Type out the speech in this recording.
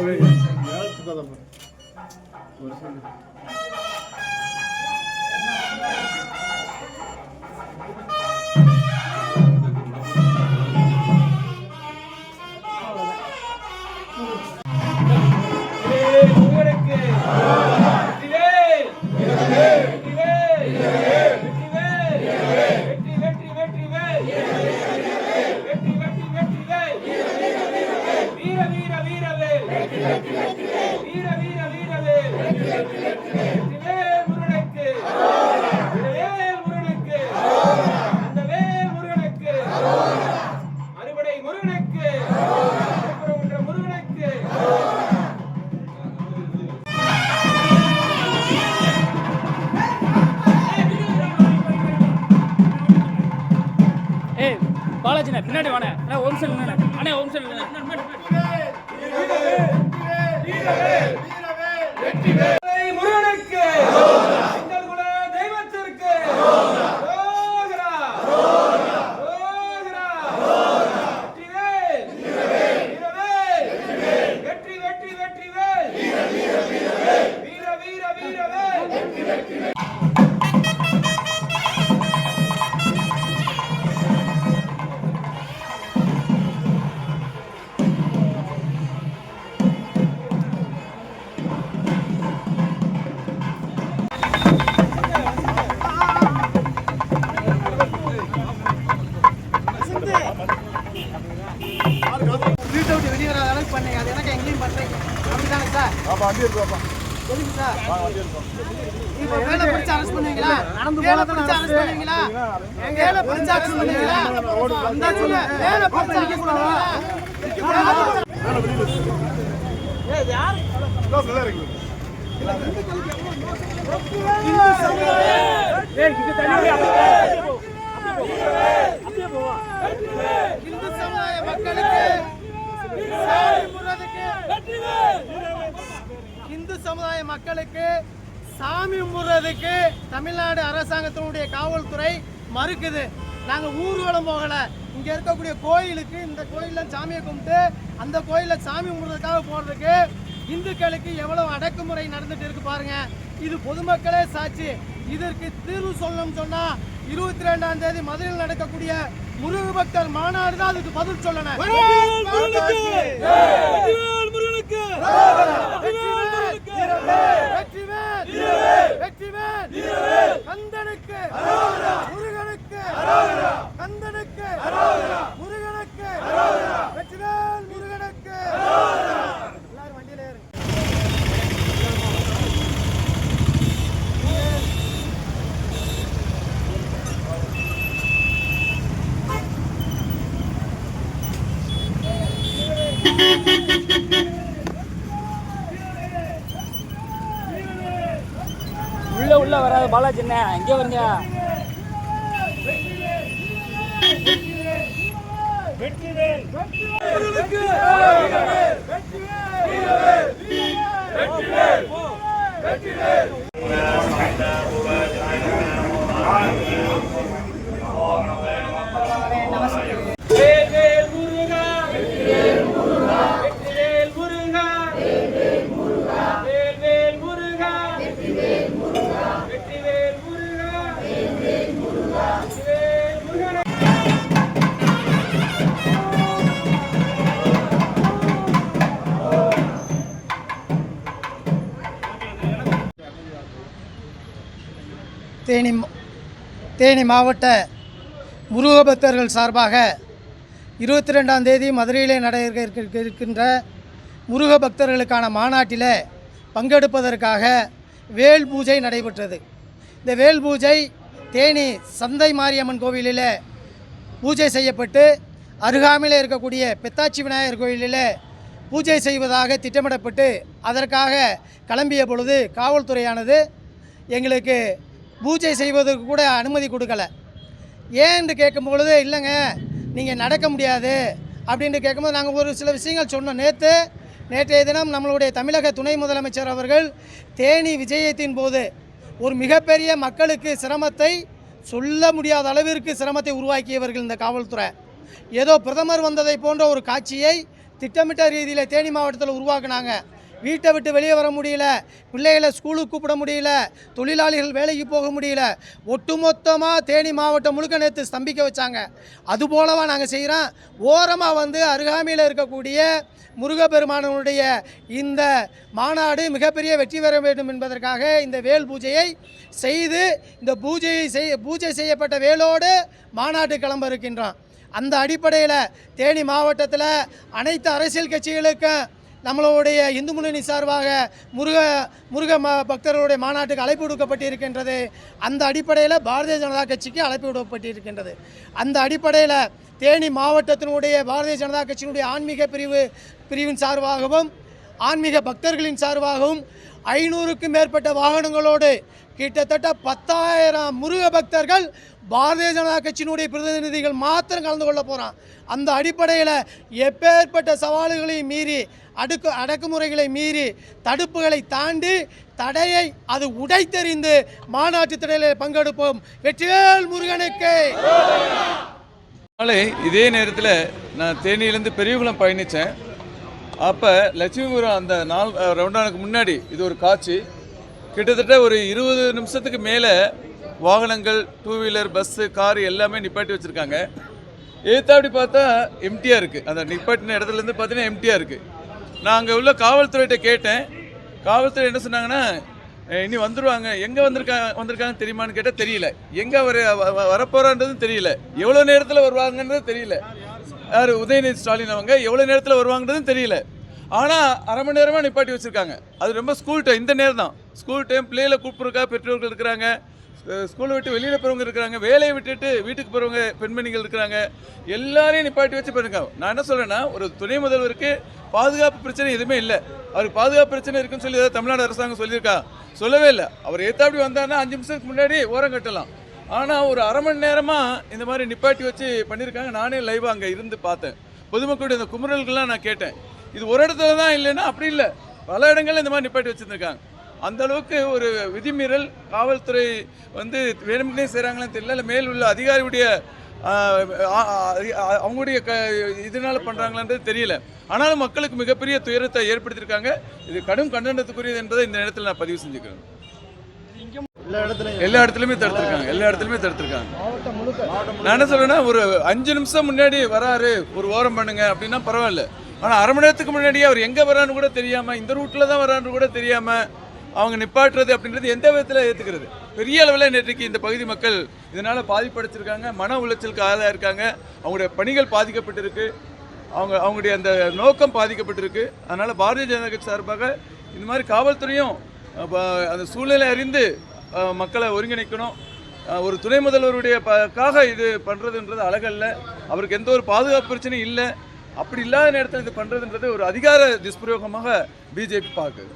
Oraya gel. Ya tutalım. Orası பின்னாடி வாண்ணே. அண்ணா ஒரு நிமிஷம் இப்போ வேலை பிடிச்சு அரெஸ்ட் பண்ணுவீங்களா? வேலை பிடிச்சு அரெஸ்ட் பண்ணுவீங்களா? வேலை பிடிச்சு அரெஸ்ட் பண்ணுவீங்களா? அந்த சொல்ல. வேலை பிடிச்சு அரெஸ்ட் பண்ணுவீங்களா? ஏய் யார்? இந்து சமுதாய மக்களுக்கு சமுதாய மக்களுக்கு சாமி முறதுக்கு தமிழ்நாடு அரசாங்கத்தினுடைய காவல்துறை மறுக்குது நாங்க ஊர்வலம் போகல இங்க இருக்கக்கூடிய கோயிலுக்கு இந்த கோயில்ல சாமியை கும்பிட்டு அந்த கோயில்ல சாமி கும்பிடுறதுக்காக போறதுக்கு இந்துக்களுக்கு எவ்வளவு அடக்குமுறை நடந்துட்டு இருக்கு பாருங்க இது பொதுமக்களே சாட்சி இதற்கு தீர்வு சொல்லணும்னு சொன்னா இருபத்தி ரெண்டாம் தேதி மதுரையில் நடக்கக்கூடிய முருக பக்தர் மாநாடு தான் அதுக்கு பதில் சொல்லணும் கந்தனுக்கு முருகனுக்கு கந்தனுக்கு முருகனுக்கு வெற்றிவேல் முருகனுக்கு எல்லாரும் வண்டியில ஏறுங்க உள்ள உள்ள வராது பாலாஜிண்ணே இங்கே வருங்க தேனி தேனி மாவட்ட முருகபக்தர்கள் சார்பாக இருபத்தி ரெண்டாம் தேதி மதுரையிலே நடைபெற இருக்கின்ற முருக பக்தர்களுக்கான மாநாட்டில் பங்கெடுப்பதற்காக வேல் பூஜை நடைபெற்றது. இந்த வேல் பூஜை தேனி சந்தை மாரியம்மன் கோவிலில் பூஜை செய்யப்பட்டு அருகாமையில் இருக்கக்கூடிய பெத்தாச்சி விநாயகர் கோயிலில் பூஜை செய்வதாக திட்டமிடப்பட்டு அதற்காக கிளம்பிய பொழுது காவல்துறையானது எங்களுக்கு பூஜை செய்வதற்கு கூட அனுமதி கொடுக்கல. ஏன்னு கேட்கும் பொழுது இல்லைங்க நீங்கள் நடக்க முடியாது. அப்படின்னு கேட்கும்போது நாங்கள் ஒரு சில விஷயங்கள் சொன்னோம். நேற்று நேற்றைய தினம் நம்மளுடைய தமிழக துணை முதலமைச்சர் அவர்கள் தேனி விஜயத்தின் போது ஒரு மிகப்பெரிய மக்களுக்கு சிரமத்தை சொல்ல முடியாத அளவிற்கு சிரமத்தை உருவாக்கியவர்கள் இந்த காவல்துறை. ஏதோ பிரதமர் வந்ததை போன்ற ஒரு காட்சியை திட்டமிட்ட ரீதியில் தேனி மாவட்டத்தில் உருவாக்குனாங்க. வீட்டை விட்டு வெளியே வர முடியல பிள்ளைகளை ஸ்கூலுக்கு கூப்பிட முடியல தொழிலாளிகள் வேலைக்கு போக முடியல ஒட்டுமொத்தமாக தேனி மாவட்டம் முழுக்க நேற்று ஸ்தம்பிக்க வச்சாங்க. அதுபோலவா நாங்கள் செய்கிறோம் ஓரமாக வந்து அருகாமையில் இருக்கக்கூடிய முருகப்பெருமானனுடைய இந்த மாநாடு மிகப்பெரிய வெற்றி பெற வேண்டும் என்பதற்காக இந்த வேல் பூஜையை செய்து இந்த பூஜையை செய் பூஜை செய்யப்பட்ட வேலோடு மாநாட்டு கிளம்ப இருக்கின்றோம். அந்த அடிப்படையில் தேனி மாவட்டத்தில் அனைத்து அரசியல் கட்சிகளுக்கும் நம்மளுடைய இந்து முன்னணி சார்பாக முருக முருக ம பக்தர்களுடைய மாநாட்டுக்கு அழைப்பு விடுக்கப்பட்டிருக்கின்றது. அந்த அடிப்படையில் பாரதிய ஜனதா கட்சிக்கு அழைப்பு விடுக்கப்பட்டிருக்கின்றது. அந்த அடிப்படையில் தேனி மாவட்டத்தினுடைய பாரதிய ஜனதா கட்சியினுடைய ஆன்மீக பிரிவு பிரிவின் சார்பாகவும் ஆன்மீக பக்தர்களின் சார்பாகவும் ஐநூறுக்கும் மேற்பட்ட வாகனங்களோடு கிட்டத்தட்ட பத்தாயிரம் முருக பக்தர்கள் பாரதிய ஜனதா கட்சியினுடைய பிரதிநிதிகள் மாத்திரம் கலந்து கொள்ள போகிறான் அந்த அடிப்படையில் எப்பேற்பட்ட சவால்களையும் மீறி அடுக்கு அடக்குமுறைகளை மீறி தடுப்புகளை தாண்டி தடையை அது உடைத்தெறிந்து மாநாட்டு தடையில் பங்கெடுப்போம். வெற்றிவேல் முருகனுக்கு! நாளை இதே நேரத்தில் நான் தேனியிலேருந்து பெரியகுளம் பயணித்தேன் அப்போ லட்சுமிபுரம் அந்த நாள் ரவுண்டானுக்கு முன்னாடி இது ஒரு காட்சி. கிட்டத்தட்ட ஒரு இருபது நிமிஷத்துக்கு மேலே வாகனங்கள் டூ வீலர் பஸ்ஸு கார் எல்லாமே நிப்பாட்டி வச்சுருக்காங்க. ஏத்தாப்படி பார்த்தா எம்டியாக இருக்குது அந்த நிப்பாட்டின இடத்துலேருந்து பார்த்தீங்கன்னா எம்டியாக இருக்குது நான் அங்கே உள்ள காவல்துறையிட்ட கேட்டேன். காவல்துறை என்ன சொன்னாங்கன்னா இனி வந்துருவாங்க. எங்கே வந்திருக்காங்க வந்திருக்காங்கன்னு தெரியுமான்னு கேட்டால் தெரியல. எங்கே அவர் வரப்போகிறான்றதும் தெரியல. எவ்வளோ நேரத்தில் வருவாங்கன்றது தெரியல. யார்? உதயநிதி ஸ்டாலின் அவங்க எவ்வளோ நேரத்தில் வருவாங்கன்றதும் தெரியல. ஆனால் அரை மணி நேரமாக நிப்பாட்டி வச்சுருக்காங்க. அது ரொம்ப ஸ்கூல் டைம் இந்த நேரம் தான் ஸ்கூல் டைம் பிள்ளைகளை கூப்பிட்ருக்கா பெற்றோர்கள் இருக்கிறாங்க. ஸ்கூலை விட்டு வெளியில் போகிறவங்க இருக்கிறாங்க வேலையை விட்டுட்டு வீட்டுக்கு போகிறவங்க பெண்மணிகள் இருக்கிறாங்க. எல்லாரையும் நிப்பாட்டி வச்சு பாருங்க. நான் என்ன சொல்கிறேன்னா ஒரு துணை முதல்வருக்கு பாதுகாப்பு பிரச்சனை எதுவுமே இல்லை. அவருக்கு பாதுகாப்பு பிரச்சனை இருக்குன்னு சொல்லி ஏதாவது தமிழ்நாடு அரசாங்கம் சொல்லியிருக்கா? சொல்லவே இல்லை. அவர் ஏத்தாப்படி வந்தாருன்னா அஞ்சு நிமிஷத்துக்கு முன்னாடி ஓரம் கட்டலாம். ஆனால் ஒரு அரை மணி நேரமாக இந்த மாதிரி நிப்பாட்டி வச்சு பண்ணியிருக்காங்க. நானே லைவாக அங்கே இருந்து பார்த்தேன். பொதுமக்களுடைய இந்த குமுறல்கள்லாம் நான் கேட்டேன். இது ஒரு இடத்துல தான் இல்லைன்னா அப்படி இல்லை. பல இடங்கள்ல இந்த மாதிரி நிப்பாட்டி வச்சுருந்துருக்காங்க. அந்த அளவுக்கு ஒரு விதிமீறல் காவல்துறை வந்து வேணும்னே செய்கிறாங்களான்னு தெரியல. இல்லை மேல் உள்ள அதிகாரியுடைய அவங்களுடைய க இதனால பண்ணுறாங்களான்றது தெரியல. ஆனாலும் மக்களுக்கு மிகப்பெரிய துயரத்தை ஏற்படுத்தியிருக்காங்க. இது கடும் கண்டனத்துக்குரியது என்பதை இந்த நேரத்தில் நான் பதிவு செஞ்சுக்கிறேன். எல்லா இடத்துலையுமே. தடுத்திருக்காங்க. எல்லா இடத்துலையுமே தடுத்திருக்காங்க. நான் என்ன சொல்றேன்னா ஒரு அஞ்சு நிமிஷம் முன்னாடி வராரு ஒரு ஓரம் பண்ணுங்க அப்படின்னா பரவாயில்ல. ஆனால் அரை மணி நேரத்துக்கு முன்னாடியே அவர் எங்கே வரான்னு கூட தெரியாமல் இந்த ரூட்டில் தான் வரான்னு கூட தெரியாமல் அவங்க நிப்பாட்டுறது அப்படின்றது எந்த விதத்தில் ஏற்றுக்கிறது பெரிய அளவில் நேற்றைக்கு இந்த பகுதி மக்கள் இதனால் பாதிப்படைச்சிருக்காங்க மன உளைச்சலுக்கு ஆளாக இருக்காங்க. அவங்களுடைய பணிகள் பாதிக்கப்பட்டிருக்கு. அவங்க அவங்களுடைய அந்த நோக்கம் பாதிக்கப்பட்டிருக்கு. அதனால் பாரதிய ஜனதா கட்சி சார்பாக இந்த மாதிரி காவல்துறையும் அந்த சூழ்நிலை அறிந்து மக்களை ஒருங்கிணைக்கணும். ஒரு துணை முதல்வருடைய பக்காக இது பண்ணுறதுன்றது அழகல்ல. அவருக்கு எந்த ஒரு பாதுகாப்பு பிரச்சனையும் இல்லை. அப்படி இல்லாத நேரத்தில் இது பண்ணுறதுன்றது ஒரு அதிகார துஷ்பிரயோகமாக பிஜேபி பார்க்குது.